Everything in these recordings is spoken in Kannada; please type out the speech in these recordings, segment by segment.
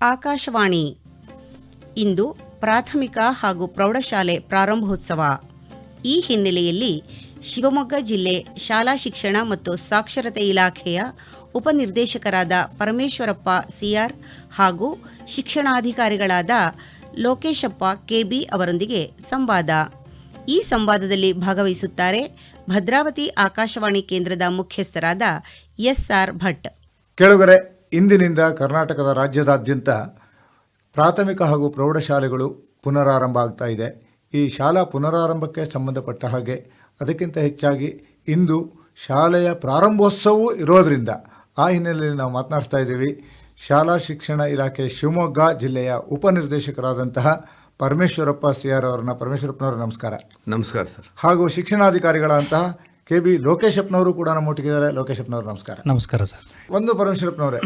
ಆಕಾಶವಾಣಿ. ಇಂದು ಪ್ರಾಥಮಿಕ ಹಾಗೂ ಪ್ರೌಢಶಾಲೆ ಪ್ರಾರಂಭೋತ್ಸವ. ಈ ಹಿನ್ನೆಲೆಯಲ್ಲಿ ಶಿವಮೊಗ್ಗ ಜಿಲ್ಲೆ ಶಾಲಾ ಶಿಕ್ಷಣ ಮತ್ತು ಸಾಕ್ಷರತೆ ಇಲಾಖೆಯ ಉಪನಿರ್ದೇಶಕರಾದ ಪರಮೇಶ್ವರಪ್ಪ ಸಿಆರ್ ಹಾಗೂ ಶಿಕ್ಷಣಾಧಿಕಾರಿಗಳಾದ ಲೋಕೇಶಪ್ಪ ಕೆಬಿ ಅವರೊಂದಿಗೆ ಸಂವಾದ. ಈ ಸಂವಾದದಲ್ಲಿ ಭಾಗವಹಿಸುತ್ತಾರೆ ಭದ್ರಾವತಿ ಆಕಾಶವಾಣಿ ಕೇಂದ್ರದ ಮುಖ್ಯಸ್ಥರಾದ ಎಸ್ಆರ್ ಭಟ್. ಕೆಳಗರೆ ಇಂದಿನಿಂದ ಕರ್ನಾಟಕದ ರಾಜ್ಯದಾದ್ಯಂತ ಪ್ರಾಥಮಿಕ ಹಾಗೂ ಪ್ರೌಢಶಾಲೆಗಳು ಪುನರಾರಂಭ ಆಗ್ತಾ ಇದೆ. ಈ ಶಾಲಾ ಪುನರಾರಂಭಕ್ಕೆ ಸಂಬಂಧಪಟ್ಟ ಹಾಗೆ ಅದಕ್ಕಿಂತ ಹೆಚ್ಚಾಗಿ ಇಂದು ಶಾಲೆಯ ಪ್ರಾರಂಭೋತ್ಸವವೂ ಇರೋದರಿಂದ ಆ ಹಿನ್ನೆಲೆಯಲ್ಲಿ ನಾವು ಮಾತನಾಡ್ತಾ ಇದ್ದೀವಿ. ಶಾಲಾ ಶಿಕ್ಷಣ ಇಲಾಖೆ ಶಿವಮೊಗ್ಗ ಜಿಲ್ಲೆಯ ಉಪನಿರ್ದೇಶಕರಾದಂತಹ ಪರಮೇಶ್ವರಪ್ಪ ಸಿ ಆರ್ ಅವರನ್ನ. ಪರಮೇಶ್ವರಪ್ಪನವರು ನಮಸ್ಕಾರ. ನಮಸ್ಕಾರ ಸರ್. ಹಾಗೂ ಶಿಕ್ಷಣಾಧಿಕಾರಿಗಳಂತಹ ಕೆ ಬಿ ಲೋಕೇಶಪ್ಪನವರು ಕೂಡ ನಮ್ಮೊಟ್ಟಿಗಿದ್ದಾರೆ ಲೋಕೇಶಪ್ಪನವರು ನಮಸ್ಕಾರ. ನಮಸ್ಕಾರ ಸರ್. ಒಂದು ಪರಮೇಶ್ವರಪ್ಪನವರೇ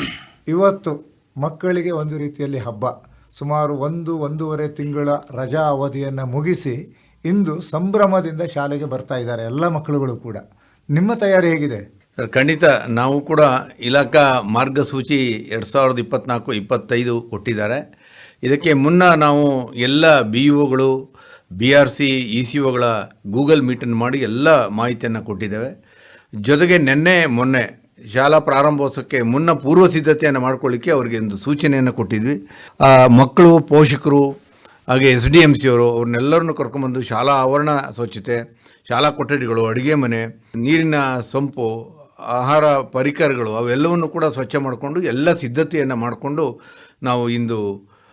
ಇವತ್ತು ಮಕ್ಕಳಿಗೆ ಒಂದು ರೀತಿಯಲ್ಲಿ ಹಬ್ಬ. ಸುಮಾರು ಒಂದು ಒಂದೂವರೆ ತಿಂಗಳ ರಜಾ ಅವಧಿಯನ್ನು ಮುಗಿಸಿ ಇಂದು ಸಂಭ್ರಮದಿಂದ ಶಾಲೆಗೆ ಬರ್ತಾ ಇದ್ದಾರೆ ಎಲ್ಲ ಮಕ್ಕಳುಗಳು ಕೂಡ. ನಿಮ್ಮ ತಯಾರಿ ಹೇಗಿದೆ? ಸರ್ ಖಂಡಿತ ನಾವು ಕೂಡ ಇಲಾಖಾ ಮಾರ್ಗಸೂಚಿ ಎರಡು ಸಾವಿರದ ಇಪ್ಪತ್ನಾಲ್ಕು ಇಪ್ಪತ್ತೈದು ಕೊಟ್ಟಿದ್ದಾರೆ. ಇದಕ್ಕೆ ಮುನ್ನ ನಾವು ಎಲ್ಲ B E ಒಗಳು B R C E C ಒಗಳ Google ಮೀಟನ್ನು ಮಾಡಿ ಎಲ್ಲ ಮಾಹಿತಿಯನ್ನು ಕೊಟ್ಟಿದ್ದೇವೆ. ಜೊತೆಗೆ ನಿನ್ನೆ, ಮೊನ್ನೆ ಶಾಲಾ ಪ್ರಾರಂಭೋತ್ಸವಕ್ಕೆ ಮುನ್ನ ಪೂರ್ವ ಸಿದ್ಧತೆಯನ್ನು ಮಾಡ್ಕೊಳ್ಳಿಕ್ಕೆ ಅವರಿಗೆ ಒಂದು ಸೂಚನೆಯನ್ನು ಕೊಟ್ಟಿದ್ವಿ. ಮಕ್ಕಳು, ಪೋಷಕರು, ಹಾಗೆ ಎಸ್ ಡಿ ಎಂ ಸಿಯವರು ಅವ್ರನ್ನೆಲ್ಲರನ್ನು ಕರ್ಕೊಂಬಂದು ಶಾಲಾ ಆವರಣ ಸ್ವಚ್ಛತೆ, ಶಾಲಾ ಕೊಠಡಿಗಳು, ಅಡುಗೆ ಮನೆ, ನೀರಿನ ಸಂಪು, ಆಹಾರ ಪರಿಕರಗಳು, ಅವೆಲ್ಲವನ್ನು ಕೂಡ ಸ್ವಚ್ಛ ಮಾಡಿಕೊಂಡು ಎಲ್ಲ ಸಿದ್ಧತೆಯನ್ನು ಮಾಡಿಕೊಂಡು ನಾವು ಇಂದು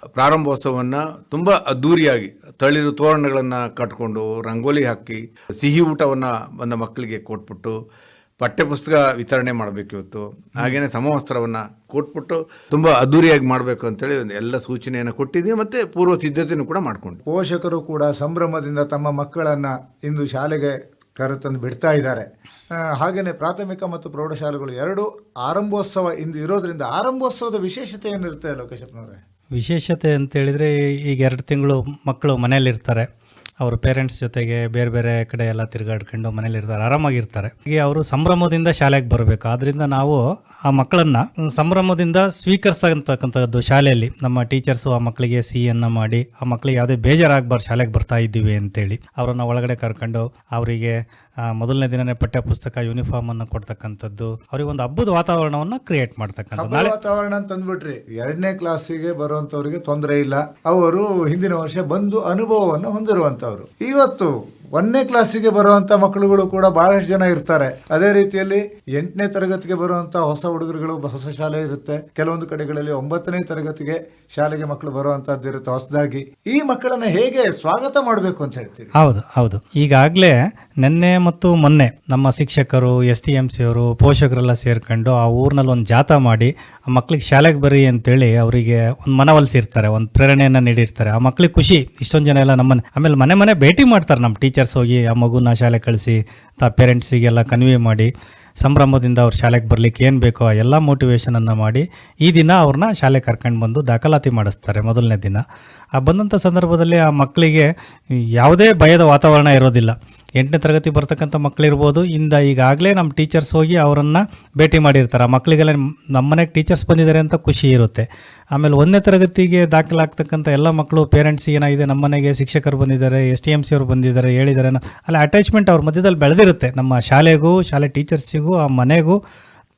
ಪ್ರಾರಂಭೋತ್ಸವವನ್ನು ತುಂಬ ಅದ್ಧೂರಿಯಾಗಿ ತಳಿರು ತೋರಣಗಳನ್ನು ಕಟ್ಕೊಂಡು ರಂಗೋಲಿ ಹಾಕಿ ಸಿಹಿ ಊಟವನ್ನು ಬಂದ ಮಕ್ಕಳಿಗೆ ಕೊಟ್ಬಿಟ್ಟು ಪಠ್ಯಪುಸ್ತಕ ವಿತರಣೆ ಮಾಡಬೇಕು ಇವತ್ತು. ಹಾಗೆಯೇ ಸಮವಸ್ತ್ರವನ್ನು ಕೊಟ್ಬಿಟ್ಟು ತುಂಬ ಅದ್ದೂರಿಯಾಗಿ ಮಾಡಬೇಕು ಅಂತೇಳಿ ಒಂದು ಎಲ್ಲ ಸೂಚನೆಯನ್ನು ಕೊಟ್ಟಿದ್ದೀವಿ ಮತ್ತು ಪೂರ್ವ ಸಿದ್ಧತೆಯನ್ನು ಕೂಡ ಮಾಡಿಕೊಂಡು ಪೋಷಕರು ಕೂಡ ಸಂಭ್ರಮದಿಂದ ತಮ್ಮ ಮಕ್ಕಳನ್ನು ಇಂದು ಶಾಲೆಗೆ ಕರೆತಂದು ಬಿಡ್ತಾ ಇದ್ದಾರೆ. ಹಾಗೆಯೇ ಪ್ರಾಥಮಿಕ ಮತ್ತು ಪ್ರೌಢಶಾಲೆಗಳು ಎರಡು ಆರಂಭೋತ್ಸವ ಇಂದು ಇರೋದರಿಂದ ಆರಂಭೋತ್ಸವದ ವಿಶೇಷತೆ ಏನಿರುತ್ತೆ ಲೋಕೇಶಪ್ಪನವರೇ ವಿಶೇಷತೆ ಅಂತೇಳಿದರೆ ಈಗ ಎರಡು ತಿಂಗಳು ಮಕ್ಕಳು ಮನೆಯಲ್ಲಿರ್ತಾರೆ. ಅವ್ರ ಪೇರೆಂಟ್ಸ್ ಜೊತೆಗೆ ಬೇರೆ ಬೇರೆ ಕಡೆ ಎಲ್ಲ ತಿರುಗಾಡ್ಕೊಂಡು ಮನೇಲಿರ್ತಾರೆ ಆರಾಮಾಗಿರ್ತಾರೆ. ಹೀಗೆ ಅವರು ಸಂಭ್ರಮದಿಂದ ಶಾಲೆಗೆ ಬರಬೇಕು. ಆದ್ದರಿಂದ ನಾವು ಆ ಮಕ್ಕಳನ್ನು ಸಂಭ್ರಮದಿಂದ ಸ್ವೀಕರಿಸ್ತಕ್ಕಂಥದ್ದು ಶಾಲೆಯಲ್ಲಿ. ನಮ್ಮ ಟೀಚರ್ಸು ಆ ಮಕ್ಕಳಿಗೆ ಸಿಹಿಯನ್ನು ಮಾಡಿ, ಆ ಮಕ್ಕಳಿಗೆ ಯಾವುದೇ ಬೇಜಾರಾಗಬಾರ್ದು, ಶಾಲೆಗೆ ಬರ್ತಾ ಇದ್ದೀವಿ ಅಂತೇಳಿ. ಅವರನ್ನು ಒಳಗಡೆ ಕರ್ಕೊಂಡು, ಅವರಿಗೆ ಮೊದಲನೇ ದಿನನೇ ಪಠ್ಯ ಪುಸ್ತಕ ಯೂನಿಫಾರ್ಮ್ ಅನ್ನು ಕೊಡ್ತಕ್ಕಂಥದ್ದು. ಅವ್ರಿಗೆ ಒಂದು ಹಬ್ಬದ ವಾತಾವರಣವನ್ನ ಕ್ರಿಯೇಟ್ ಮಾಡ್ತಕ್ಕಂಥದ್ದು. ಹಬ್ಬದ ವಾತಾವರಣ ತಂದ್ಬಿಟ್ರಿ ಎರಡನೇ ಕ್ಲಾಸಿಗೆ ಬರುವಂತವ್ರಿಗೆ ತೊಂದರೆ ಇಲ್ಲ. ಅವರು ಹಿಂದಿನ ವರ್ಷ ಬಂದು ಅನುಭವವನ್ನು ಹೊಂದಿರುವಂತವ್ರು ಇವತ್ತು ಒಂದನೇ ಕ್ಲಾಸಿಗೆ ಬರುವಂತ ಮಕ್ಕಳುಗಳು ಕೂಡ ಬಹಳಷ್ಟು ಜನ ಇರ್ತಾರೆ. ಅದೇ ರೀತಿಯಲ್ಲಿ ಎಂಟನೇ ತರಗತಿಗೆ ಬರುವಂತ ಹೊಸ ಹುಡುಗರುಗಳು ಹೊಸ ಶಾಲೆ ಇರುತ್ತೆ. ಕೆಲವೊಂದು ಕಡೆಗಳಲ್ಲಿ ಒಂಬತ್ತನೇ ತರಗತಿಗೆ ಶಾಲೆಗೆ ಮಕ್ಕಳು ಬರುವಂತಹದ್ದು ಇರುತ್ತೆ ಹೊಸದಾಗಿ. ಈ ಮಕ್ಕಳನ್ನ ಹೇಗೆ ಸ್ವಾಗತ ಮಾಡಬೇಕು ಅಂತ ಹೇಳ್ತೀವಿ ಹೌದು ಹೌದು. ಈಗಾಗಲೇ ನಿನ್ನೆ ಮತ್ತು ಮೊನ್ನೆ ನಮ್ಮ ಶಿಕ್ಷಕರು, ಎಸ್ ಟಿ ಎಂ ಸಿ ಅವರು ಪೋಷಕರೆಲ್ಲ ಸೇರ್ಕೊಂಡು ಆ ಊರಿನಲ್ಲಿ ಒಂದು ಜಾಥಾ ಮಾಡಿ, ಆ ಮಕ್ಳಿಗೆ ಶಾಲೆಗೆ ಬರ್ರಿ ಅಂತೇಳಿ ಅವರಿಗೆ ಒಂದು ಮನವೊಲಿಸಿರ್ತಾರೆ, ಒಂದು ಪ್ರೇರಣೆಯನ್ನು ನೀಡಿರ್ತಾರೆ. ಆ ಮಕ್ಳಿಗೆ ಖುಷಿ. ಇಷ್ಟೊಂದು ಜನ ಎಲ್ಲ ನಮ್ಮನ್ನು, ಆಮೇಲೆ ಮನೆ ಮನೆ ಭೇಟಿ ಮಾಡ್ತಾರೆ ನಮ್ಮ ಟೀಚರ್ಸ್ ಹೋಗಿ ಆ ಮಗುನ ಶಾಲೆ ಕಳಿಸಿ, ತಾ ಪೇರೆಂಟ್ಸಿಗೆಲ್ಲ ಕನ್ವೆ ಮಾಡಿ, ಸಂಭ್ರಮದಿಂದ ಅವ್ರ ಶಾಲೆಗೆ ಬರಲಿಕ್ಕೆ ಏನು ಬೇಕೋ ಆ ಎಲ್ಲ ಮೋಟಿವೇಶನನ್ನು ಮಾಡಿ, ಈ ದಿನ ಅವ್ರನ್ನ ಶಾಲೆ ಕರ್ಕೊಂಡು ಬಂದು ದಾಖಲಾತಿ ಮಾಡಿಸ್ತಾರೆ ಮೊದಲನೇ ದಿನ. ಆ ಬಂದಂಥ ಸಂದರ್ಭದಲ್ಲಿ ಆ ಮಕ್ಕಳಿಗೆ ಯಾವುದೇ ಭಯದ ವಾತಾವರಣ ಇರೋದಿಲ್ಲ. ಎಂಟನೇ ತರಗತಿ ಬರ್ತಕ್ಕಂಥ ಮಕ್ಕಳಿರ್ಬೋದು. ಇಂದ ಈಗಾಗಲೇ ನಮ್ಮ ಟೀಚರ್ಸ್ ಹೋಗಿ ಅವರನ್ನು ಭೇಟಿ ಮಾಡಿರ್ತಾರೆ. ಮಕ್ಕಳಿಗೆಲ್ಲ ನಮ್ಮ ಮನೆಗೆ ಟೀಚರ್ಸ್ ಬಂದಿದ್ದಾರೆ ಅಂತ ಖುಷಿ ಇರುತ್ತೆ. ಆಮೇಲೆ ಒಂದನೇ ತರಗತಿಗೆ ದಾಖಲಾಗ್ತಕ್ಕಂಥ ಎಲ್ಲ ಮಕ್ಕಳು ಪೇರೆಂಟ್ಸ್ ಏನಾಗಿದೆ ನಮ್ಮ ಮನೆಗೆ ಶಿಕ್ಷಕರು ಬಂದಿದ್ದಾರೆ ಎಸ್ ಟಿ ಎಂ ಸಿ ಅವರು ಬಂದಿದ್ದಾರೆ, ಹೇಳಿದ್ದಾರೆ ಅಲ್ಲಿ ಅಟ್ಯಾಚ್ಮೆಂಟ್ ಅವ್ರ ಮಧ್ಯದಲ್ಲಿ ಬೆಳೆದಿರುತ್ತೆ. ನಮ್ಮ ಶಾಲೆಗೂ, ಶಾಲೆ ಟೀಚರ್ಸಿಗೂ ಆ ಮನೆಗೂ.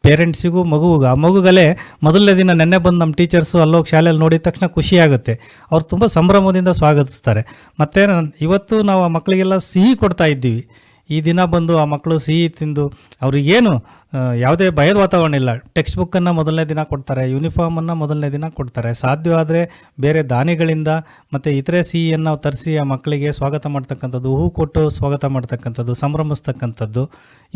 ಪೇರೆಂಟ್ಸಿಗೂ ಮಗುವಿಗೂ, ಆ ಮಗುಗಲೇ ಮೊದಲನೇ ದಿನ ನೆನ್ನೆ ಬಂದು ನಮ್ಮ ಟೀಚರ್ಸು ಅಲ್ಲೋಗಿ ಶಾಲೆಯಲ್ಲಿ ನೋಡಿದ ತಕ್ಷಣ ಖುಷಿಯಾಗುತ್ತೆ. ಅವ್ರು ತುಂಬ ಸಂಭ್ರಮದಿಂದ ಸ್ವಾಗತಿಸ್ತಾರೆ. ಮತ್ತು ಇವತ್ತು ನಾವು ಆ ಮಕ್ಕಳಿಗೆಲ್ಲ ಸಿಹಿ ಕೊಡ್ತಾ ಇದ್ದೀವಿ. ಈ ದಿನ ಬಂದು ಆ ಮಕ್ಕಳು ಸಿಹಿ ತಿಂದು ಅವ್ರಿಗೇನು ಯಾವುದೇ ಭಯದ ವಾತಾವರಣ ಇಲ್ಲ. ಟೆಕ್ಸ್ಟ್ ಬುಕ್ಕನ್ನು ಮೊದಲನೇ ದಿನ ಕೊಡ್ತಾರೆ ಯೂನಿಫಾರ್ಮನ್ನು ಮೊದಲನೇ ದಿನ ಕೊಡ್ತಾರೆ. ಸಾಧ್ಯವಾದರೆ ಬೇರೆ ದಾನಿಗಳಿಂದ ಮತ್ತು ಇತರೆ ಸಿಹಿಯನ್ನು ತರಿಸಿ ಆ ಮಕ್ಕಳಿಗೆ ಸ್ವಾಗತ ಮಾಡ್ತಕ್ಕಂಥದ್ದು ಹೂ ಕೊಟ್ಟು ಸ್ವಾಗತ ಮಾಡ್ತಕ್ಕಂಥದ್ದು, ಸಂಭ್ರಮಿಸ್ತಕ್ಕಂಥದ್ದು,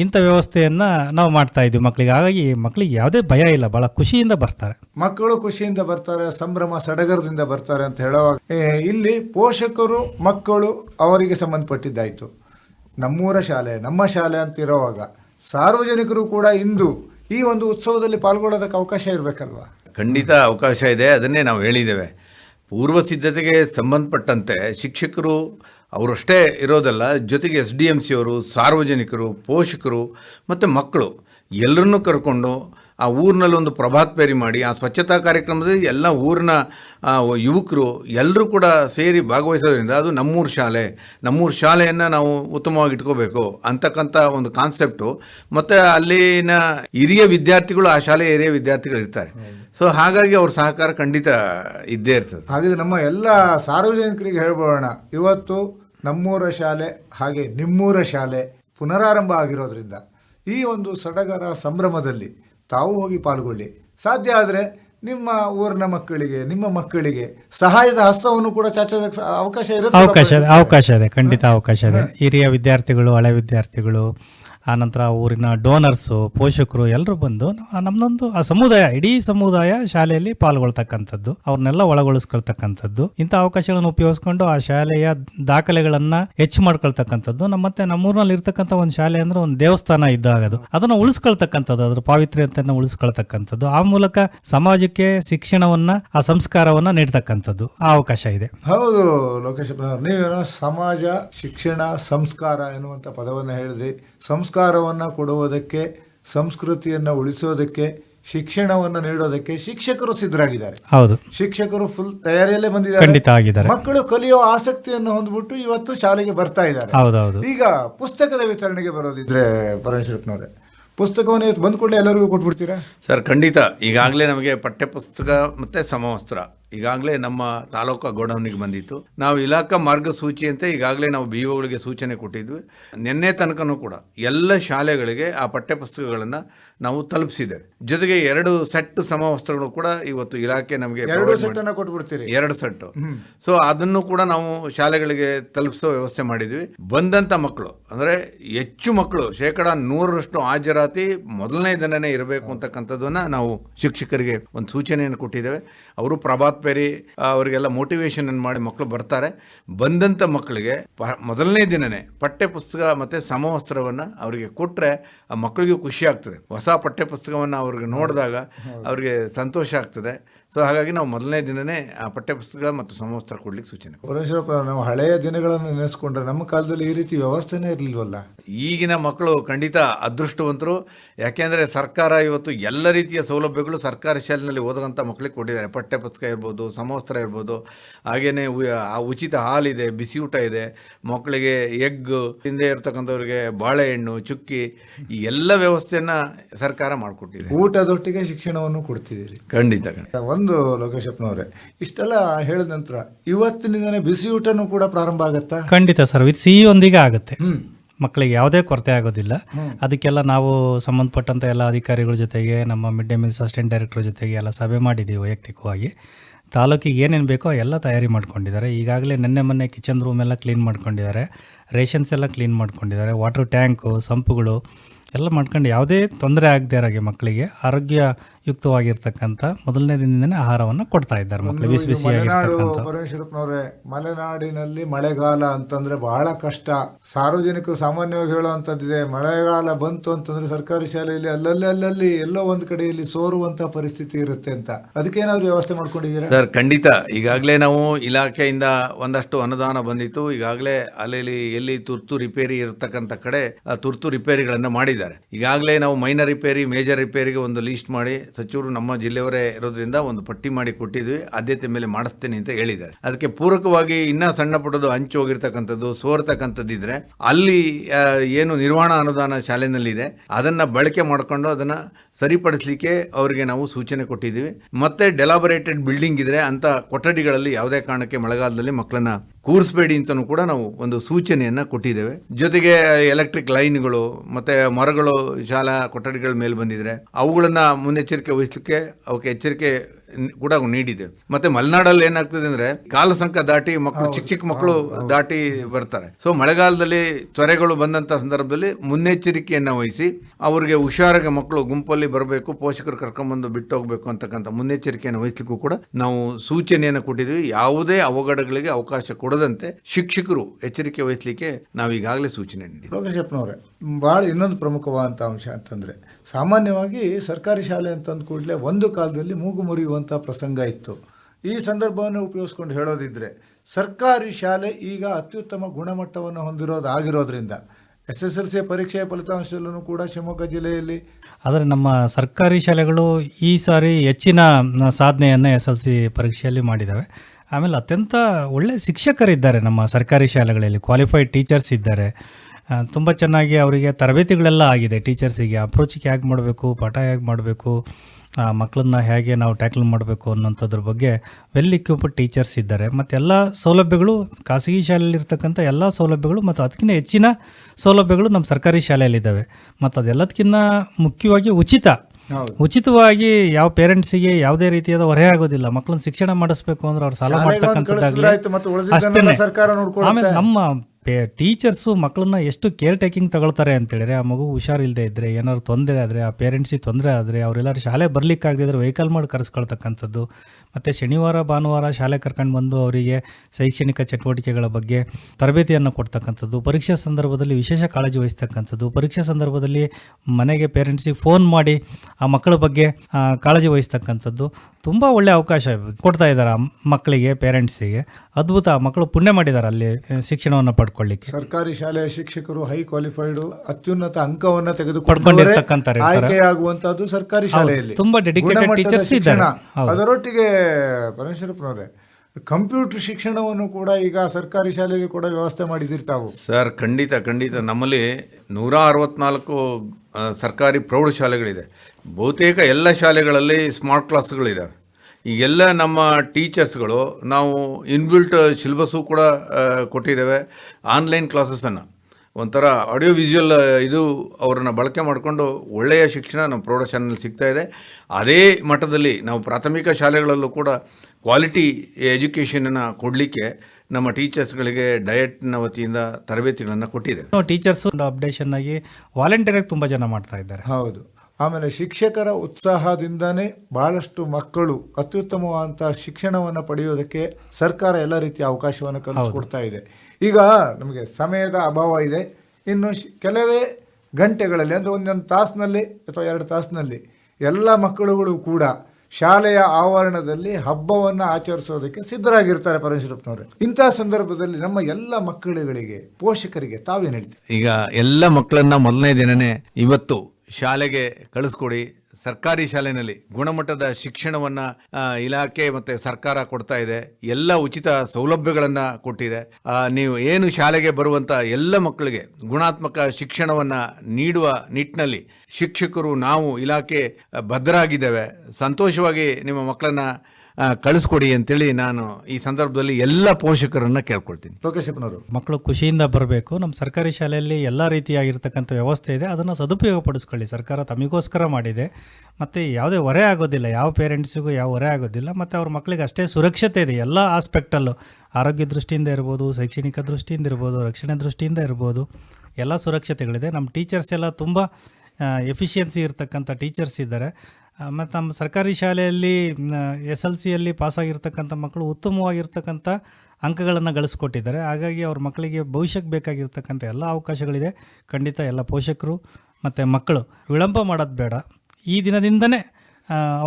ಇಂಥ ವ್ಯವಸ್ಥೆಯನ್ನು ನಾವು ಮಾಡ್ತಾ ಇದ್ದೀವಿ ಮಕ್ಕಳಿಗೆ. ಹಾಗಾಗಿ ಮಕ್ಕಳಿಗೆ ಯಾವುದೇ ಭಯ ಇಲ್ಲ ಭಾಳ ಖುಷಿಯಿಂದ ಬರ್ತಾರೆ. ಮಕ್ಕಳು ಖುಷಿಯಿಂದ ಬರ್ತಾರೆ, ಸಂಭ್ರಮ ಸಡಗರದಿಂದ ಬರ್ತಾರೆ ಅಂತ ಹೇಳುವಾಗ ಇಲ್ಲಿ ಪೋಷಕರು, ಮಕ್ಕಳು ಅವರಿಗೆ ಸಂಬಂಧಪಟ್ಟಿದ್ದಾಯಿತು. ನಮ್ಮೂರ ಶಾಲೆ, ನಮ್ಮ ಶಾಲೆ ಅಂತ ಇರೋವಾಗ ಸಾರ್ವಜನಿಕರು ಕೂಡ ಇಂದು ಈ ಒಂದು ಉತ್ಸವದಲ್ಲಿ ಪಾಲ್ಗೊಳ್ಳೋದಕ್ಕೆ ಅವಕಾಶ ಇರಬೇಕಲ್ವಾ? ಖಂಡಿತ ಅವಕಾಶ ಇದೆ, ಅದನ್ನೇ ನಾವು ಹೇಳಿದ್ದೇವೆ. ಪೂರ್ವ ಸಿದ್ಧತೆಗೆ ಸಂಬಂಧಪಟ್ಟಂತೆ ಶಿಕ್ಷಕರು ಅವರಷ್ಟೇ ಇರೋದಲ್ಲ, ಜೊತೆಗೆ ಎಸ್ ಡಿ ಎಂ ಸಿಯವರು ಸಾರ್ವಜನಿಕರು, ಪೋಷಕರು ಮತ್ತು ಮಕ್ಕಳು ಎಲ್ಲರನ್ನೂ ಕರ್ಕೊಂಡು ಆ ಊರಿನಲ್ಲಿ ಒಂದು ಪ್ರಭಾತ್ ಪೇರಿ ಮಾಡಿ ಆ ಸ್ವಚ್ಛತಾ ಕಾರ್ಯಕ್ರಮದಲ್ಲಿ ಎಲ್ಲ ಊರಿನ ಯುವಕರು ಎಲ್ಲರೂ ಕೂಡ ಸೇರಿ ಭಾಗವಹಿಸೋದ್ರಿಂದ ಅದು ನಮ್ಮೂರು ಶಾಲೆ. ನಮ್ಮೂರು ಶಾಲೆಯನ್ನು ನಾವು ಉತ್ತಮವಾಗಿ ಇಟ್ಕೋಬೇಕು ಅಂತಕ್ಕಂಥ ಒಂದು ಕಾನ್ಸೆಪ್ಟು ಮತ್ತು ಅಲ್ಲಿನ ಹಿರಿಯ ವಿದ್ಯಾರ್ಥಿಗಳು ಆ ಶಾಲೆಯ ಹಿರಿಯ ವಿದ್ಯಾರ್ಥಿಗಳು ಇರ್ತಾರೆ. ಸೊ ಹಾಗಾಗಿ ಅವ್ರ ಸಹಕಾರ ಖಂಡಿತ ಇದ್ದೇ ಇರ್ತದೆ. ಹಾಗಿದ್ರೆ ನಮ್ಮ ಎಲ್ಲ ಸಾರ್ವಜನಿಕರಿಗೆ ಹೇಳ್ಬೋಣ ಇವತ್ತು ನಮ್ಮೂರ ಶಾಲೆ ಹಾಗೆ ನಿಮ್ಮೂರ ಶಾಲೆ ಪುನರಾರಂಭ ಆಗಿರೋದ್ರಿಂದ ಈ ಒಂದು ಸಡಗರ ಸಂಭ್ರಮದಲ್ಲಿ ತಾವು ಹೋಗಿ ಪಾಲ್ಗೊಳ್ಳಿ. ಸಾಧ್ಯ ಆದರೆ ನಿಮ್ಮ ಊರಿನ ಮಕ್ಕಳಿಗೆ ನಿಮ್ಮ ಮಕ್ಕಳಿಗೆ ಸಹಾಯದ ಹಸ್ತವನ್ನು ಕೂಡ ಚಾಚೋದಕ್ಕೆ ಅವಕಾಶ ಇರುತ್ತೆ ಅವಕಾಶ ಅವಕಾಶ ಇದೆ ಖಂಡಿತ ಅವಕಾಶ ಇದೆ. ಹಿರಿಯ ವಿದ್ಯಾರ್ಥಿಗಳು ಹಳೆ ವಿದ್ಯಾರ್ಥಿಗಳು ಆನಂತರ ಊರಿನ ಡೋನರ್ಸು ಪೋಷಕರು ಎಲ್ಲರೂ ಬಂದು ನಮ್ಮದೊಂದು ಆ ಸಮುದಾಯ, ಇಡೀ ಸಮುದಾಯ ಶಾಲೆಯಲ್ಲಿ ಪಾಲ್ಗೊಳ್ತಕ್ಕಂಥದ್ದು. ಅವ್ರನ್ನೆಲ್ಲ ಒಳಗೊಳಿಸ್ಕೊಳ್ತಕ್ಕಂಥದ್ದು. ಇಂಥ ಅವಕಾಶಗಳನ್ನು ಉಪಯೋಗಿಸ್ಕೊಂಡು ಆ ಶಾಲೆಯ ದಾಖಲೆಗಳನ್ನ ಹೆಚ್ಚು ಮಾಡ್ಕೊಳ್ತಕ್ಕಂಥದ್ದು. ನಮ್ಮ ಮತ್ತೆ ನಮ್ಮೂರಿನಲ್ಲಿ ಇರ್ತಕ್ಕಂಥ ಒಂದು ಶಾಲೆ ಅಂದ್ರೆ ಒಂದು ದೇವಸ್ಥಾನ ಇದ್ದಾಗದು. ಅದನ್ನು ಉಳಿಸ್ಕೊಳ್ತಕ್ಕಂಥದ್ದು, ಅದ್ರ ಪಾವಿತ್ರ್ಯತೆಯನ್ನು ಉಳಿಸ್ಕೊಳ್ತಕ್ಕಂಥದ್ದು. ಆ ಮೂಲಕ ಸಮಾಜಕ್ಕೆ ಶಿಕ್ಷಣವನ್ನ, ಆ ಸಂಸ್ಕಾರವನ್ನ ನೀಡ್ತಕ್ಕಂಥದ್ದು. ಆ ಅವಕಾಶ ಇದೆ. ಹೌದು, ಲೋಕೇಶ್ ನೀವೇನೋ ಸಮಾಜ, ಶಿಕ್ಷಣ, ಸಂಸ್ಕಾರ ಎನ್ನುವಂಥ ಪದವನ್ನು ಹೇಳಿದ್ರಿ. ಸಂಸ್ಕಾರವನ್ನು ಕೊಡುವುದಕ್ಕೆ ಸಂಸ್ಕೃತಿಯನ್ನು ಉಳಿಸೋದಕ್ಕೆ ಶಿಕ್ಷಣವನ್ನು ನೀಡೋದಕ್ಕೆ ಶಿಕ್ಷಕರು ಸಿದ್ಧರಾಗಿದ್ದಾರೆ. ಹೌದು. ಶಿಕ್ಷಕರು ಫುಲ್ ತಯಾರಿಯಲ್ಲೇ ಬಂದಿದ್ದಾರೆ. ಖಂಡಿತ ಆಗಿದ್ದಾರೆ. ಮಕ್ಕಳು ಕಲಿಯೋ ಆಸಕ್ತಿಯನ್ನು ಹೊಂದ್ಬಿಟ್ಟು ಇವತ್ತು ಶಾಲೆಗೆ ಬರ್ತಾ ಇದ್ದಾರೆ. ಹೌದೌದು. ಈಗ ಪುಸ್ತಕದ ವಿತರಣೆಗೆ ಬರೋದಿದ್ರೆ ಪರಮೇಶ್ವರಪ್ಪನವ್ರೆ ಪುಸ್ತಕವನ್ನು ಇವತ್ತು ಬಂದ್ಕೊಂಡೆ ಎಲ್ಲರಿಗೂ ಕೊಟ್ಬಿಡ್ತೀರಾ? ಸರ್ ಖಂಡಿತ. ಈಗಾಗಲೇ ನಮಗೆ ಪಠ್ಯಪುಸ್ತಕ ಮತ್ತು ಸಮವಸ್ತ್ರ ಈಗಾಗಲೇ ನಮ್ಮ ತಾಲೂಕು ಗೋಡೌನಿಗೆ ಬಂದಿತ್ತು. ನಾವು ಇಲಾಖಾ ಮಾರ್ಗಸೂಚಿಯಂತೆ ಈಗಾಗಲೇ ನಾವು ಬಿ ಒಗಳಿಗೆ ಸೂಚನೆ ಕೊಟ್ಟಿದ್ವಿ. ನಿನ್ನೆ ತನಕನೂ ಕೂಡ ಎಲ್ಲ ಶಾಲೆಗಳಿಗೆ ಆ ಪಠ್ಯಪುಸ್ತಕಗಳನ್ನು ನಾವು ತಲುಪಿಸಿದ್ದೇವೆ ಜೊತೆಗೆ ಎರಡು ಸೆಟ್ ಸಮವಸ್ತ್ರಗಳು ಕೂಡ ಇವತ್ತು ಇಲಾಖೆ ನಮಗೆ ಎರಡು provide ಸೆಟ್ ಅನ್ನ ಕೊಟ್ಬಿಡ್ತೀರಿ? ಎರಡು ಸೆಟ್. ಸೊ ಅದನ್ನು ಕೂಡ ನಾವು ಶಾಲೆಗಳಿಗೆ ತಲುಪಿಸೋ ವ್ಯವಸ್ಥೆ ಮಾಡಿದ್ವಿ. ಬಂದಂತ ಮಕ್ಕಳು ಅಂದ್ರೆ ಹೆಚ್ಚು ಮಕ್ಕಳು ಶೇಕಡ ನೂರರಷ್ಟು ಹಾಜರಾತಿ ಮೊದಲನೇ ದಿನನೇ ಇರಬೇಕು ಅಂತಕ್ಕಂಥದ್ದನ್ನು ನಾವು ಶಿಕ್ಷಕರಿಗೆ ಒಂದು ಸೂಚನೆಯನ್ನು ಕೊಟ್ಟಿದ್ದೇವೆ. ಅವರು ಪ್ರಭಾತ್ ಪೇರಿ ಆ, ಅವರಿಗೆಲ್ಲ ಮೋಟಿವೇಶನ್ ಮಾಡಿ ಮಕ್ಕಳು ಬರ್ತಾರೆ. ಬಂದಂಥ ಮಕ್ಕಳಿಗೆ ಪ- ಮೊದಲನೇ ದಿನನೇ ಪಠ್ಯ ಪುಸ್ತಕ ಮತ್ತೆ ಸಮವಸ್ತ್ರವನ್ನ ಅವರಿಗೆ ಕೊಟ್ಟರೆ ಆ ಮಕ್ಕಳಿಗೂ ಖುಷಿ ಆಗ್ತದೆ. ಹೊಸ ಪಠ್ಯ ಪುಸ್ತಕವನ್ನು ಅವ್ರಿಗೆ ನೋಡಿದಾಗ ಅವ್ರಿಗೆ ಸಂತೋಷ ಆಗ್ತದೆ. ಸೊ ಹಾಗಾಗಿ ನಾವು ಮೊದಲನೇ ದಿನನೇ ಆ ಪಠ್ಯಪುಸ್ತಕ ಮತ್ತು ಸಮವಸ್ತ್ರ ಕೊಡ್ಲಿಕ್ಕೆ ಸೂಚನೆ. ಪರಮೇಶ್ವರಪ್ಪ ನಾವು ಹಳೆಯ ದಿನಗಳನ್ನು ನೆನೆಸ್ಕೊಂಡ್ರೆ ನಮ್ಮ ಕಾಲದಲ್ಲಿ ಈ ರೀತಿ ವ್ಯವಸ್ಥೆನೇ ಇರಲಿಲ್ವಲ್ಲ? ಈಗಿನ ಮಕ್ಕಳು ಖಂಡಿತ ಅದೃಷ್ಟವಂತರು. ಯಾಕೆಂದರೆ ಸರ್ಕಾರ ಇವತ್ತು ಎಲ್ಲ ರೀತಿಯ ಸೌಲಭ್ಯಗಳು ಸರ್ಕಾರಿ ಶಾಲೆಯಲ್ಲಿ ಓದೋಂಥ ಮಕ್ಕಳಿಗೆ ಕೊಟ್ಟಿದ್ದಾರೆ. ಪಠ್ಯಪುಸ್ತಕ ಇರ್ಬೋದು ಸಮವಸ್ತ್ರ ಇರ್ಬೋದು. ಹಾಗೆಯೇ ಆ ಉಚಿತ ಹಾಲಿದೆ ಬಿಸಿ ಊಟ ಇದೆ. ಮಕ್ಕಳಿಗೆ ಎಗ್ ಹಿಂದೆ ಇರ್ತಕ್ಕಂಥವ್ರಿಗೆ ಬಾಳೆಹಣ್ಣು ಚುಕ್ಕಿ ಈ ಎಲ್ಲ ವ್ಯವಸ್ಥೆಯನ್ನು ಸರ್ಕಾರ ಮಾಡಿಕೊಟ್ಟಿದೆ. ಊಟದೊಟ್ಟಿಗೆ ಶಿಕ್ಷಣವನ್ನು ಕೊಡ್ತಿದ್ದೀರಿ. ಖಂಡಿತ ಖಂಡಿತ. ಒಂದು ಲೋಕೇಶಪ್ಪನವ್ರೆ ಇಷ್ಟೆಲ್ಲ ಹೇಳಿದ ನಂತರ ಇವತ್ತಿನಿಂದನೇ ಬಿಸಿ ಊಟನೂ ಕೂಡ ಪ್ರಾರಂಭ ಆಗತ್ತಾ? ಖಂಡಿತ ಸರ್ ವಿತ್ ಒಂದಿಗೆ ಆಗುತ್ತೆ. ಹ್ಮ್. ಮಕ್ಕಳಿಗೆ ಯಾವುದೇ ಕೊರತೆ ಆಗೋದಿಲ್ಲ. ಅದಕ್ಕೆಲ್ಲ ನಾವು ಸಂಬಂಧಪಟ್ಟಂಥ ಎಲ್ಲ ಅಧಿಕಾರಿಗಳ ಜೊತೆಗೆ ನಮ್ಮ mid day meals assistant director ಜೊತೆಗೆ ಎಲ್ಲ ಸಭೆ ಮಾಡಿದ್ದೀವಿ ವೈಯಕ್ತಿಕವಾಗಿ. ತಾಲೂಕಿಗೆ ಏನೇನು ಬೇಕೋ ಎಲ್ಲ ತಯಾರಿ ಮಾಡ್ಕೊಂಡಿದ್ದಾರೆ. ಈಗಾಗಲೇ ನಿನ್ನೆ ಮೊನ್ನೆ ಕಿಚನ್ ರೂಮ್ ಎಲ್ಲ ಕ್ಲೀನ್ ಮಾಡ್ಕೊಂಡಿದ್ದಾರೆ. ರೇಷನ್ಸ್ ಎಲ್ಲ ಕ್ಲೀನ್ ಮಾಡ್ಕೊಂಡಿದ್ದಾರೆ. ವಾಟರ್ ಟ್ಯಾಂಕು ಸಂಪುಗಳು ಎಲ್ಲ ಮಾಡ್ಕೊಂಡು ಯಾವುದೇ ತೊಂದರೆ ಆಗದೇ ಇರೋಗೆ ಮಕ್ಕಳಿಗೆ ಆರೋಗ್ಯಯುಕ್ತವಾಗಿರ್ತಕ್ಕಂಥ ಮೊದಲನೇ ದಿನದಿಂದನೇ ಆಹಾರವನ್ನು ಕೊಡ್ತಾ ಇದ್ದಾರೆ ಮಕ್ಕಳು ಬಿಸಿ ಬಿಸಿ ಬಿಸಿಯಾಗಿರ್ತಕ್ಕಂಥ ಪರಮೇಶ್ವರಪ್ಪನವ್ರೆ ಮಲೆನಾಡಿನಲ್ಲಿ ಮಳೆಗಾಲ ಅಂತಂದ್ರೆ ಬಹಳ ಕಷ್ಟ. ಸಾರ್ವಜನಿಕರು ಸಾಮಾನ್ಯವಾಗಿ ಹೇಳುವಂತದ್ದಿದೆ ಮಳೆಗಾಲ ಬಂತು ಅಂತಂದ್ರೆ ಸರ್ಕಾರಿ ಶಾಲೆಯಲ್ಲಿ ಅಲ್ಲಲ್ಲಿ ಅಲ್ಲಲ್ಲಿ ಎಲ್ಲೋ ಒಂದ್ ಕಡೆಯಲ್ಲಿ ಸೋರುವಂತಹ ಪರಿಸ್ಥಿತಿ ಇರುತ್ತೆ ಅಂತ. ಅದಕ್ಕೇನಾದ್ರು ವ್ಯವಸ್ಥೆ ಮಾಡ್ಕೊಂಡಿದ್ದೀರಾ? ಸರ್ ಖಂಡಿತ. ಈಗಾಗಲೇ ನಾವು ಇಲಾಖೆಯಿಂದ ಒಂದಷ್ಟು ಅನುದಾನ ಬಂದಿತ್ತು. ಈಗಾಗಲೇ ಅಲ್ಲಿ ಎಲ್ಲಿ ತುರ್ತು ರಿಪೇರಿ ಇರತಕ್ಕಂಥ ಕಡೆ ಆ ತುರ್ತು ರಿಪೇರಿಗಳನ್ನು ಮಾಡಿದ್ದಾರೆ. ಈಗಾಗಲೇ ನಾವು ಮೈನರ್ ರಿಪೇರಿ ಮೇಜರ್ ರಿಪೇರಿಗೆ ಒಂದು ಲೀಸ್ಟ್ ಮಾಡಿ ಸಚಿವರು ನಮ್ಮ ಜಿಲ್ಲೆಯವರೇ ಇರೋದ್ರಿಂದ ಒಂದು ಪಟ್ಟಿ ಮಾಡಿ ಕೊಟ್ಟಿದ್ವಿ. ಆದ್ಯತೆ ಮೇಲೆ ಮಾಡಿಸ್ತೇನೆ ಅಂತ ಹೇಳಿದ್ದಾರೆ. ಅದಕ್ಕೆ ಪೂರಕವಾಗಿ ಇನ್ನೂ ಸಣ್ಣ ಪುಟ್ಟದು ಹಂಚು ಹೋಗಿರ್ತಕ್ಕಂಥದ್ದು, ಸೋರ್ತಕ್ಕಂಥದ್ದಿದ್ರೆ ಅಲ್ಲಿ ಏನು ನಿರ್ವಹಣಾ ಅನುದಾನ ಶಾಲೆನಲ್ಲಿದೆ, ಅದನ್ನು ಬಳಕೆ ಮಾಡಿಕೊಂಡು ಅದನ್ನ ಸರಿಪಡಿಸಲಿಕ್ಕೆ ಅವರಿಗೆ ನಾವು ಸೂಚನೆ ಕೊಟ್ಟಿದ್ದೀವಿ. ಮತ್ತೆ ಡೆಲಾಬರೇಟೆಡ್ ಬಿಲ್ಡಿಂಗ್ ಇದ್ರೆ ಅಂತ ಕೊಠಡಿಗಳಲ್ಲಿ ಯಾವುದೇ ಕಾರಣಕ್ಕೆ ಮಳೆಗಾಲದಲ್ಲಿ ಮಕ್ಕಳನ್ನ ಕೂರಿಸಬೇಡಿ ಅಂತಲೂ ಕೂಡ ನಾವು ಒಂದು ಸೂಚನೆಯನ್ನ ಕೊಟ್ಟಿದ್ದೇವೆ. ಜೊತೆಗೆ ಎಲೆಕ್ಟ್ರಿಕ್ ಲೈನ್ಗಳು, ಮತ್ತೆ ಮರಗಳು, ಶಾಲಾ ಕೊಠಡಿಗಳ ಮೇಲೆ ಬಂದಿದ್ರೆ ಅವುಗಳನ್ನ ಮುನ್ನೆಚ್ಚರಿಕೆ ವಹಿಸಲಿಕ್ಕೆ ಅವಕ್ಕೆ ಎಚ್ಚರಿಕೆ ಕೂಡ ನೀಡಿದೆ. ಮತ್ತೆ ಮಲೆನಾಡಲ್ಲಿ ಏನಾಗ್ತದೆ ಅಂದ್ರೆ ಕಾಲಸಂಕ ದಾಟಿ ಮಕ್ಕಳು ಚಿಕ್ಕ ಚಿಕ್ಕ ಮಕ್ಕಳು ದಾಟಿ ಬರ್ತಾರೆ. ಸೊ ಮಳೆಗಾಲದಲ್ಲಿ ತೊರೆಗಳು ಬಂದಂತ ಸಂದರ್ಭದಲ್ಲಿ ಮುನ್ನೆಚ್ಚರಿಕೆಯನ್ನ ವಹಿಸಿ ಅವರಿಗೆ ಹುಷಾರಾಗಿ ಮಕ್ಕಳು ಗುಂಪಲ್ಲಿ ಬರಬೇಕು ಪೋಷಕರು ಕರ್ಕೊಂಡ್ಬಂದು ಬಿಟ್ಟು ಹೋಗ್ಬೇಕು ಅಂತಕ್ಕಂಥ ಮುನ್ನೆಚ್ಚರಿಕೆಯನ್ನು ವಹಿಸ್ಲಿಕ್ಕೂ ಕೂಡ ನಾವು ಸೂಚನೆಯನ್ನು ಕೊಟ್ಟಿದ್ವಿ ಯಾವುದೇ ಅವಘಡಗಳಿಗೆ ಅವಕಾಶ ಕೊಡದಂತೆ ಶಿಕ್ಷಕರು ಎಚ್ಚರಿಕೆ ವಹಿಸಲಿಕ್ಕೆ ನಾವು ಈಗಾಗಲೇ ಸೂಚನೆ ನೀಡಿದ್ವಿ ಬಹಳ ಭಾಳ ಇನ್ನೊಂದು ಪ್ರಮುಖವಾದಂಥ ಅಂಶ ಅಂತಂದರೆ ಸಾಮಾನ್ಯವಾಗಿ ಸರ್ಕಾರಿ ಶಾಲೆ ಅಂತಂದ ಕೂಡಲೇ ಒಂದು ಕಾಲದಲ್ಲಿ ಮೂಗು ಮುರಿಯುವಂಥ ಪ್ರಸಂಗ ಇತ್ತು. ಈ ಸಂದರ್ಭವನ್ನು ಉಪಯೋಗಿಸ್ಕೊಂಡು ಹೇಳೋದಿದ್ರೆ, ಸರ್ಕಾರಿ ಶಾಲೆ ಈಗ ಅತ್ಯುತ್ತಮ ಗುಣಮಟ್ಟವನ್ನು ಹೊಂದಿರೋದಾಗಿರೋದ್ರಿಂದ ಎಸ್ ಎಸ್ ಎಲ್ ಸಿ ಪರೀಕ್ಷೆಯ ಫಲಿತಾಂಶದಲ್ಲೂ ಕೂಡ ಶಿವಮೊಗ್ಗ ಜಿಲ್ಲೆಯಲ್ಲಿ ಆದರೆ ನಮ್ಮ ಸರ್ಕಾರಿ ಶಾಲೆಗಳು ಈ ಸಾರಿ ಹೆಚ್ಚಿನ ಸಾಧನೆಯನ್ನು ಎಸ್ ಎಲ್ ಸಿ ಪರೀಕ್ಷೆಯಲ್ಲಿ ಮಾಡಿದ್ದಾವೆ ಆಮೇಲೆ ಅತ್ಯಂತ ಒಳ್ಳೆಯ ಶಿಕ್ಷಕರಿದ್ದಾರೆ ನಮ್ಮ ಸರ್ಕಾರಿ ಶಾಲೆಗಳಲ್ಲಿ. ಕ್ವಾಲಿಫೈಡ್ ಟೀಚರ್ಸ್ ಇದ್ದಾರೆ. ತುಂಬ ಚೆನ್ನಾಗಿ ಅವರಿಗೆ ತರಬೇತಿಗಳೆಲ್ಲ ಆಗಿದೆ. ಟೀಚರ್ಸಿಗೆ ಅಪ್ರೋಚಿಗೆ ಹೇಗೆ ಮಾಡಬೇಕು ಪಾಠ ಹೇಗೆ ಮಾಡಬೇಕು ಮಕ್ಕಳನ್ನ ಹೇಗೆ ನಾವು ಟ್ಯಾಕಲ್ ಮಾಡಬೇಕು ಅನ್ನೋಂಥದ್ರ ಬಗ್ಗೆ ವೆಲ್ ಇಕ್ವಿಪ್ಡ್ ಟೀಚರ್ಸ್ ಇದ್ದಾರೆ. ಮತ್ತು ಎಲ್ಲ ಸೌಲಭ್ಯಗಳು ಖಾಸಗಿ ಶಾಲೆಯಲ್ಲಿರ್ತಕ್ಕಂಥ ಎಲ್ಲ ಸೌಲಭ್ಯಗಳು ಮತ್ತು ಅದಕ್ಕಿಂತ ಹೆಚ್ಚಿನ ಸೌಲಭ್ಯಗಳು ನಮ್ಮ ಸರ್ಕಾರಿ ಶಾಲೆಯಲ್ಲಿದ್ದಾವೆ. ಮತ್ತು ಅದೆಲ್ಲದಕ್ಕಿಂತ ಮುಖ್ಯವಾಗಿ ಉಚಿತ. ಉಚಿತವಾಗಿ ಯಾವ ಪೇರೆಂಟ್ಸಿಗೆ ಯಾವುದೇ ರೀತಿಯಾದ ಹೊರೆ ಆಗೋದಿಲ್ಲ. ಮಕ್ಕಳನ್ನ ಶಿಕ್ಷಣ ಮಾಡಿಸ್ಬೇಕು ಅಂದ್ರೆ ಅವ್ರು ಸಾಲ ಮಾಡ್ತಕ್ಕಂಥದ್ದಾಗಲಿ. ಆಮೇಲೆ ನಮ್ಮ ಟೀಚರ್ಸು ಮಕ್ಕಳನ್ನ ಎಷ್ಟು ಕೇರ್ ಟೇಕಿಂಗ್ ತಗೊಳ್ತಾರೆ ಅಂತೇಳಿದ್ರೆ, ಆ ಮಗು ಹುಷಾರಿಲ್ಲದೆ ಇದ್ದರೆ ಏನಾದ್ರು ತೊಂದರೆ ಆದರೆ, ಆ ಪೇರೆಂಟ್ಸಿಗೆ ತೊಂದರೆ ಆದರೆ, ಅವರೆಲ್ಲರೂ ಶಾಲೆ ಬರಲಿಕ್ಕಾಗದಿದ್ರೆ ವೆಹಿಕಲ್ ಮಾಡಿ ಕರೆಸ್ಕೊಳ್ತಕ್ಕಂಥದ್ದು. ಮತ್ತು ಶನಿವಾರ, ಭಾನುವಾರ ಶಾಲೆ ಕರ್ಕೊಂಡು ಬಂದು ಅವರಿಗೆ ಶೈಕ್ಷಣಿಕ ಚಟುವಟಿಕೆಗಳ ಬಗ್ಗೆ ತರಬೇತಿಯನ್ನು ಕೊಡ್ತಕ್ಕಂಥದ್ದು, ಪರೀಕ್ಷಾ ಸಂದರ್ಭದಲ್ಲಿ ವಿಶೇಷ ಕಾಳಜಿ ವಹಿಸ್ತಕ್ಕಂಥದ್ದು, ಪರೀಕ್ಷಾ ಸಂದರ್ಭದಲ್ಲಿ ಮನೆಗೆ ಪೇರೆಂಟ್ಸಿಗೆ ಫೋನ್ ಮಾಡಿ ಆ ಮಕ್ಕಳ ಬಗ್ಗೆ ಕಾಳಜಿ ವಹಿಸ್ತಕ್ಕಂಥದ್ದು ತುಂಬ ಒಳ್ಳೆಯ ಅವಕಾಶ ಕೊಡ್ತಾ ಇದ್ದಾರೆ ಮಕ್ಕಳಿಗೆ, ಪೇರೆಂಟ್ಸಿಗೆ. ಅದ್ಭುತ ಮಕ್ಕಳು ಪುಣ್ಯ ಮಾಡಿದ್ದಾರೆ ಅಲ್ಲಿ, ಶಿಕ್ಷಣವನ್ನು ಪಡ್ಕೊಳ್ಳಿಕ್ಕೆ. ಸರ್ಕಾರಿ ಶಾಲೆಯ ಶಿಕ್ಷಕರು ಹೈ ಕ್ವಾಲಿಫೈಡ್ ಅತ್ಯುನ್ನತ ಅಂಕವನ್ನ ತೆಗೆದುಕೊಂಡು. ಆಯ್ಕೆಯಾಗುವಂತಹದ್ದು ಸರ್ಕಾರಿ ಶಾಲೆಯಲ್ಲಿ. ತುಂಬಾ ಡೆಡಿಕೇಟೆಡ್ ಟೀಚರ್ಸ್. ಇದ್ದಾರೆ. ಅದರೊಟ್ಟಿಗೆ ಪರಮೇಶ್ವರಪ್ಪನವರೇ ಕಂಪ್ಯೂಟರ್ ಶಿಕ್ಷಣವನ್ನು ಕೂಡ ಈಗ ಸರ್ಕಾರಿ ಶಾಲೆಯಲ್ಲಿ ಕೂಡ ವ್ಯವಸ್ಥೆ ಮಾಡಿದಿರಿ ತಾವು ಸರ್ ಖಂಡಿತ ಖಂಡಿತ. ನಮ್ಮಲ್ಲಿ ನೂರ ಅರವತ್ನಾಲ್ಕು ಸರ್ಕಾರಿ ಪ್ರೌಢಶಾಲೆಗಳಿದೆ. ಬಹುತೇಕ ಎಲ್ಲ ಶಾಲೆಗಳಲ್ಲಿ ಸ್ಮಾರ್ಟ್ ಕ್ಲಾಸ್ಗಳಿದ್ದಾವೆ ಈಗೆಲ್ಲ ನಮ್ಮ ಟೀಚರ್ಸ್ಗಳು ನಾವು ಇನ್ಬಿಲ್ಟ್ ಸಿಲೆಬಸ್ಸು ಕೂಡ ಕೊಟ್ಟಿದ್ದೇವೆ. ಆನ್ಲೈನ್ ಕ್ಲಾಸಸನ್ನು ಒಂಥರ ಆಡಿಯೋ ವಿಜುವಲ್ ಇದು ಅವರನ್ನು ಬಳಕೆ ಮಾಡಿಕೊಂಡು ಒಳ್ಳೆಯ ಶಿಕ್ಷಣ ನಮ್ಮ ಪ್ರೌಢಶಾಲೆಯಲ್ಲಿ ಸಿಗ್ತಾ ಇದೆ. ಅದೇ ಮಟ್ಟದಲ್ಲಿ ನಾವು ಪ್ರಾಥಮಿಕ ಶಾಲೆಗಳಲ್ಲೂ ಕೂಡ ಕ್ವಾಲಿಟಿ ಎಜುಕೇಷನನ್ನು ಕೊಡಲಿಕ್ಕೆ ನಮ್ಮ ಟೀಚರ್ಸ್ಗಳಿಗೆ ಡಯಟ್ನ ವತಿಯಿಂದ ತರಬೇತಿಗಳನ್ನು ಕೊಟ್ಟಿದೆ ಟೀಚರ್ಸ್ ಅಪ್ಡೇಷನ್ ಆಗಿ ವಾಲಂಟಿಯರ್ ತುಂಬ ಜನ ಮಾಡ್ತಾ ಇದ್ದಾರೆ. ಹೌದು. ಆಮೇಲೆ ಶಿಕ್ಷಕರ ಉತ್ಸಾಹದಿಂದನೇ ಬಹಳಷ್ಟು ಮಕ್ಕಳು ಅತ್ಯುತ್ತಮವಾದಂತಹ ಶಿಕ್ಷಣವನ್ನು ಪಡೆಯೋದಕ್ಕೆ ಸರ್ಕಾರ ಎಲ್ಲ ರೀತಿಯ ಅವಕಾಶವನ್ನು ಕಲ್ಪಿಸ್ಕೊಡ್ತಾ ಇದೆ. ಈಗ ನಮಗೆ ಸಮಯದ ಅಭಾವ ಇದೆ. ಇನ್ನು ಕೆಲವೇ ಗಂಟೆಗಳಲ್ಲಿ ಅಂದರೆ ಒಂದೊಂದು ತಾಸಿನಲ್ಲಿ ಅಥವಾ ಎರಡು ತಾಸಿನಲ್ಲಿ ಎಲ್ಲ ಮಕ್ಕಳುಗಳು ಕೂಡ ಶಾಲೆಯ ಆವರಣದಲ್ಲಿ ಹಬ್ಬವನ್ನು ಆಚರಿಸೋದಕ್ಕೆ ಸಿದ್ಧರಾಗಿರ್ತಾರೆ ಪರಮೇಶ್ವರಪ್ಪನವರು ಇಂತಹ ಸಂದರ್ಭದಲ್ಲಿ ನಮ್ಮ ಎಲ್ಲ ಮಕ್ಕಳುಗಳಿಗೆ ಪೋಷಕರಿಗೆ ತಾವೇನು ಹೇಳ್ತೀರಿ? ಈಗ ಎಲ್ಲ ಮಕ್ಕಳನ್ನ ಮೊದಲನೇ ದಿನನೇ ಇವತ್ತು ಶಾಲೆಗೆ ಕಳಿಸ್ಕೊಡಿ. ಸರ್ಕಾರಿ ಶಾಲೆಯಲ್ಲಿ ಗುಣಮಟ್ಟದ ಶಿಕ್ಷಣವನ್ನ ಇಲಾಖೆ ಮತ್ತೆ ಸರ್ಕಾರ ಕೊಡ್ತಾ ಇದೆ. ಎಲ್ಲ ಉಚಿತ ಸೌಲಭ್ಯಗಳನ್ನ ಕೊಟ್ಟಿದೆ. ನೀವು ಏನು ಶಾಲೆಗೆ ಬರುವಂತ ಎಲ್ಲ ಮಕ್ಕಳಿಗೆ ಗುಣಾತ್ಮಕ ಶಿಕ್ಷಣವನ್ನ ನೀಡುವ ನಿಟ್ಟಿನಲ್ಲಿ ಶಿಕ್ಷಕರು, ನಾವು ಇಲಾಖೆ ಭದ್ರಾಗಿದ್ದೇವೆ. ಸಂತೋಷವಾಗಿ ನಿಮ್ಮ ಮಕ್ಕಳನ್ನ ಕಳಿಸ್ಕೊಡಿ ಅಂತೇಳಿ ನಾನು ಈ ಸಂದರ್ಭದಲ್ಲಿ ಎಲ್ಲ ಪೋಷಕರನ್ನ ಕೇಳ್ಕೊಳ್ತೀನಿ. ಲೋಕೇಶಪ್ಪನವರು. ಮಕ್ಕಳು ಖುಷಿಯಿಂದ ಬರಬೇಕು. ನಮ್ಮ ಸರ್ಕಾರಿ ಶಾಲೆಯಲ್ಲಿ ಎಲ್ಲ ರೀತಿಯಾಗಿರ್ತಕ್ಕಂಥ ವ್ಯವಸ್ಥೆ ಇದೆ. ಅದನ್ನು ಸದುಪಯೋಗಪಡಿಸ್ಕೊಳ್ಳಿ. ಸರ್ಕಾರ ತಮಗೋಸ್ಕರ ಮಾಡಿದೆ. ಮತ್ತು ಯಾವುದೇ ಹೊರೆ ಆಗೋದಿಲ್ಲ. ಯಾವ ಪೇರೆಂಟ್ಸಿಗೂ ಯಾವ ಹೊರೆ ಆಗೋದಿಲ್ಲ. ಮತ್ತು ಅವ್ರ ಮಕ್ಕಳಿಗೆ ಅಷ್ಟೇ ಸುರಕ್ಷತೆ ಇದೆ. ಎಲ್ಲ ಆಸ್ಪೆಕ್ಟಲ್ಲೂ. ಆರೋಗ್ಯ ದೃಷ್ಟಿಯಿಂದ ಇರ್ಬೋದು ಶೈಕ್ಷಣಿಕ ದೃಷ್ಟಿಯಿಂದ ಇರ್ಬೋದು ರಕ್ಷಣೆ ದೃಷ್ಟಿಯಿಂದ ಇರ್ಬೋದು ಎಲ್ಲ ಸುರಕ್ಷತೆಗಳಿದೆ. ನಮ್ಮ ಟೀಚರ್ಸ್ ಎಲ್ಲ ತುಂಬ ಎಫಿಷಿಯನ್ಸಿ ಇರ್ತಕ್ಕಂಥ ಟೀಚರ್ಸ್ ಇದ್ದಾರೆ. ಮತ್ತು ನಮ್ಮ ಸರ್ಕಾರಿ ಶಾಲೆಯಲ್ಲಿ ಎಸ್ ಎಲ್ ಸಿಯಲ್ಲಿ ಪಾಸಾಗಿರ್ತಕ್ಕಂಥ ಮಕ್ಕಳು ಉತ್ತಮವಾಗಿರ್ತಕ್ಕಂಥ ಅಂಕಗಳನ್ನು ಗಳಿಸ್ಕೊಟ್ಟಿದ್ದಾರೆ. ಹಾಗಾಗಿ ಅವ್ರ ಮಕ್ಕಳಿಗೆ ಭವಿಷ್ಯಕ್ಕೆ ಬೇಕಾಗಿರ್ತಕ್ಕಂಥ ಎಲ್ಲ ಅವಕಾಶಗಳಿದೆ. ಖಂಡಿತ ಎಲ್ಲ ಪೋಷಕರು ಮತ್ತು ಮಕ್ಕಳು ವಿಳಂಬ ಮಾಡೋದು ಬೇಡ. ಈ ದಿನದಿಂದನೇ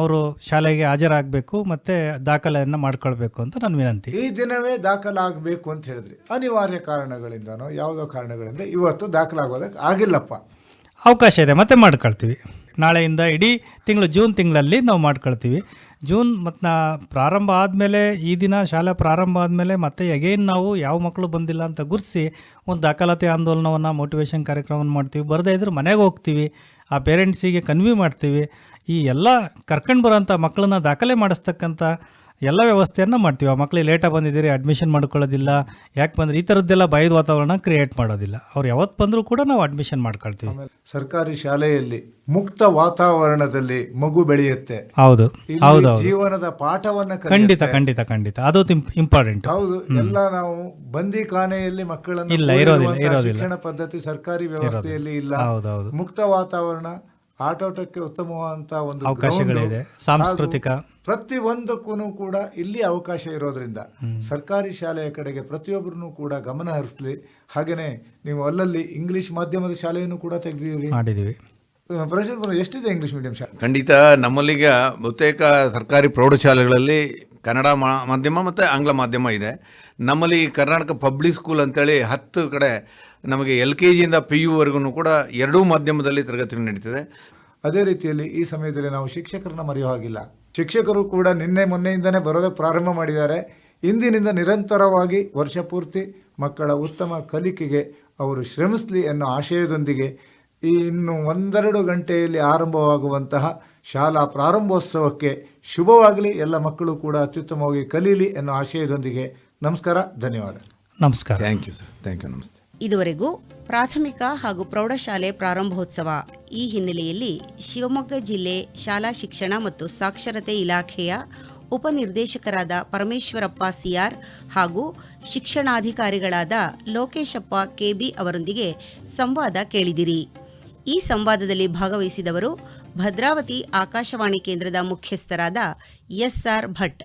ಅವರು ಶಾಲೆಗೆ ಹಾಜರಾಗಬೇಕು ಮತ್ತು ದಾಖಲೆಯನ್ನು ಮಾಡ್ಕೊಳ್ಬೇಕು ಅಂತ ನನ್ನ ವಿನಂತಿ. ಈ ದಿನವೇ ದಾಖಲಾಗಬೇಕು ಅಂತ ಹೇಳಿದ್ರಿ. ಅನಿವಾರ್ಯ ಕಾರಣಗಳಿಂದನೋ ಯಾವುದೋ ಕಾರಣಗಳಿಂದ ಇವತ್ತು ದಾಖಲಾಗೋದಕ್ಕೆ ಆಗಿಲ್ಲಪ್ಪ. ಅವಕಾಶ ಇದೆ ಮತ್ತೆ ಮಾಡ್ಕೊಳ್ತೀವಿ. ನಾಳೆಯಿಂದ ಇಡೀ ತಿಂಗಳು, ಜೂನ್ ತಿಂಗಳಲ್ಲಿ ನಾವು ಮಾಡ್ಕೊಳ್ತೀವಿ. ಜೂನ್ ಮತ್ತು ನಾ ಪ್ರಾರಂಭ ಆದಮೇಲೆ, ಈ ದಿನ ಶಾಲೆ ಪ್ರಾರಂಭ ಆದಮೇಲೆ ಮತ್ತೆ ಎಗೈನ್ ನಾವು ಯಾವ ಮಕ್ಕಳು ಬಂದಿಲ್ಲ ಅಂತ ಗುರುತಿಸಿ ಒಂದು ದಾಖಲಾತಿ ಆಂದೋಲನವನ್ನು ಮೋಟಿವೇಶನ್ ಕಾರ್ಯಕ್ರಮವನ್ನು ಮಾಡ್ತೀವಿ. ಬರದೇ ಇದ್ರೆ ಮನೆಗೆ ಹೋಗ್ತೀವಿ. ಆ ಪೇರೆಂಟ್ಸಿಗೆ ಕನ್ವಿ ಮಾಡ್ತೀವಿ. ಈ ಎಲ್ಲ ಕರ್ಕೊಂಡು ಬರೋಂಥ ಮಕ್ಕಳನ್ನ ದಾಖಲೆ ಮಾಡಿಸ್ತಕ್ಕಂಥ ಎಲ್ಲ ವ್ಯವಸ್ಥೆಯನ್ನು ಮಾಡ್ತೀವಿ. ಆ ಮಕ್ಕಳಿಗೆ ಲೇಟಾಗಿ ಬಂದಿದ್ದೀರಿ ಅಡ್ಮಿಷನ್ ಮಾಡ್ಕೊಳ್ಳೋದಿಲ್ಲ ಯಾಕೆ ಬಂದ್ರೆ? ಈ ಥರದ್ದೆಲ್ಲ ಭಯದ ವಾತಾವರಣ ಕ್ರಿಯೇಟ್ ಮಾಡೋದಿಲ್ಲ. ಅವ್ರು ಯಾವತ್ತು ಬಂದರೂ ಕೂಡ ನಾವು ಅಡ್ಮಿಷನ್ ಮಾಡ್ಕೊಳ್ತೀವಿ. ಸರ್ಕಾರಿ ಶಾಲೆಯಲ್ಲಿ ಮುಕ್ತ ವಾತಾವರಣದಲ್ಲಿ ಮಗು ಬೆಳೆಯುತ್ತೆ. ಹೌದು ಹೌದು ಜೀವನದ ಪಾಠವನ್ನ. ಖಂಡಿತ ಖಂಡಿತ ಖಂಡಿತ. ಅದು ಇಂಪಾರ್ಟೆಂಟ್ ಹೌದು ಎಲ್ಲ ನಾವು ಬಂದಿ ಖಾನೆಯಲ್ಲಿ ಮಕ್ಕಳನ್ನು ಇಲ್ಲ, ಇರೋದಿಲ್ಲ, ಇರೋದಿಲ್ಲ. ಶಿಕ್ಷಣ ಪದ್ಧತಿ ಸರ್ಕಾರಿ ವ್ಯವಸ್ಥೆಯಲ್ಲಿ ಇಲ್ಲ. ಮುಕ್ತ ವಾತಾವರಣ ಆಟೋಟಕ್ಕೆ ಉತ್ತಮವಾದಂತಹ ಒಂದು ಅವಕಾಶಗಳಿದೆ. ಸಾಂಸ್ಕೃತಿಕ ಪ್ರತಿಯೊಂದಕ್ಕೂ ಪ್ರತಿ ಒಂದಕ್ಕೂ ಕೂಡ ಇಲ್ಲಿ ಅವಕಾಶ ಇರೋದ್ರಿಂದ ಸರ್ಕಾರಿ ಶಾಲೆಯ ಕಡೆಗೆ ಪ್ರತಿಯೊಬ್ಬರನ್ನು ಕೂಡ ಗಮನ ಹರಿಸಲಿ. ಹಾಗೇನೆ ನೀವು ಅಲ್ಲಲ್ಲಿ ಇಂಗ್ಲಿಷ್ ಮಾಧ್ಯಮದ ಶಾಲೆಯನ್ನು ಕೂಡ ತೆಗೆದಿದ್ದೀರಿ. ಮಾಡಿದ್ದೀವಿ. ಪ್ರೊಫೆಸರ್ ಎಷ್ಟಿದೆ ಇಂಗ್ಲಿಷ್ ಮೀಡಿಯಂ ಶಾಲೆ? ಖಂಡಿತ ನಮ್ಮಲ್ಲಿಗ ಬಹುತೇಕ ಸರ್ಕಾರಿ ಪ್ರೌಢಶಾಲೆಗಳಲ್ಲಿ ಕನ್ನಡ ಮಾಧ್ಯಮ ಮತ್ತು ಆಂಗ್ಲ ಮಾಧ್ಯಮ ಇದೆ. ನಮ್ಮಲ್ಲಿ ಕರ್ನಾಟಕ ಪಬ್ಲಿಕ್ ಸ್ಕೂಲ್ ಅಂತೇಳಿ ಹತ್ತು ಕಡೆ ನಮಗೆ ಎಲ್ ಕೆ ಜಿಯಿಂದ ಪಿ ಯುವರೆಗೂ ಕೂಡ ಎರಡೂ ಮಾಧ್ಯಮದಲ್ಲಿ ತರಗತಿ ನಡೀತದೆ. ಅದೇ ರೀತಿಯಲ್ಲಿ ಈ ಸಮಯದಲ್ಲಿ ನಾವು ಶಿಕ್ಷಕರನ್ನ ಮರೆಯೋ ಹಾಗಿಲ್ಲ. ಶಿಕ್ಷಕರು ಕೂಡ ನಿನ್ನೆ ಮೊನ್ನೆಯಿಂದನೇ ಬರೋದಕ್ಕೆ ಪ್ರಾರಂಭ ಮಾಡಿದ್ದಾರೆ. ಇಂದಿನಿಂದ ನಿರಂತರವಾಗಿ ವರ್ಷ ಪೂರ್ತಿ ಮಕ್ಕಳ ಉತ್ತಮ ಕಲಿಕೆಗೆ ಅವರು ಶ್ರಮಿಸಲಿ ಅನ್ನೋ ಆಶಯದೊಂದಿಗೆ ಇನ್ನು ಒಂದೆರಡು ಗಂಟೆಯಲ್ಲಿ ಆರಂಭವಾಗುವಂತಹ ಶಾಲಾ ಪ್ರಾರಂಭೋತ್ಸವಕ್ಕೆ ಶುಭವಾಗಲಿ. ಎಲ್ಲ ಮಕ್ಕಳು ಕೂಡ ಅತ್ಯುತ್ತಮವಾಗಿ ಕಲೀಲಿ ಅನ್ನೋ ಆಶಯದೊಂದಿಗೆ ನಮಸ್ಕಾರ ಧನ್ಯವಾದ. ನಮಸ್ಕಾರ. Thank you sir thank you ನಮಸ್ತೆ. ಇದುವರೆಗೂ ಪ್ರಾಥಮಿಕ ಹಾಗೂ ಪ್ರೌಢಶಾಲೆ ಪ್ರಾರಂಭೋತ್ಸವ. ಈ ಹಿನ್ನೆಲೆಯಲ್ಲಿ ಶಿವಮೊಗ್ಗ ಜಿಲ್ಲೆ ಶಾಲಾ ಶಿಕ್ಷಣ ಮತ್ತು ಸಾಕ್ಷರತೆ ಇಲಾಖೆಯ ಉಪನಿರ್ದೇಶಕರಾದ ಪರಮೇಶ್ವರಪ್ಪ ಸಿಆರ್ ಹಾಗೂ ಶಿಕ್ಷಣಾಧಿಕಾರಿಗಳಾದ ಲೋಕೇಶಪ್ಪ ಕೆಬಿ ಅವರೊಂದಿಗೆ ಸಂವಾದ ಕೇಳಿದಿರಿ. ಈ ಸಂವಾದದಲ್ಲಿ ಭಾಗವಹಿಸಿದವರು ಭದ್ರಾವತಿ ಆಕಾಶವಾಣಿ ಕೇಂದ್ರದ ಮುಖ್ಯಸ್ಥರಾದ ಎಸ್ಆರ್ ಭಟ್.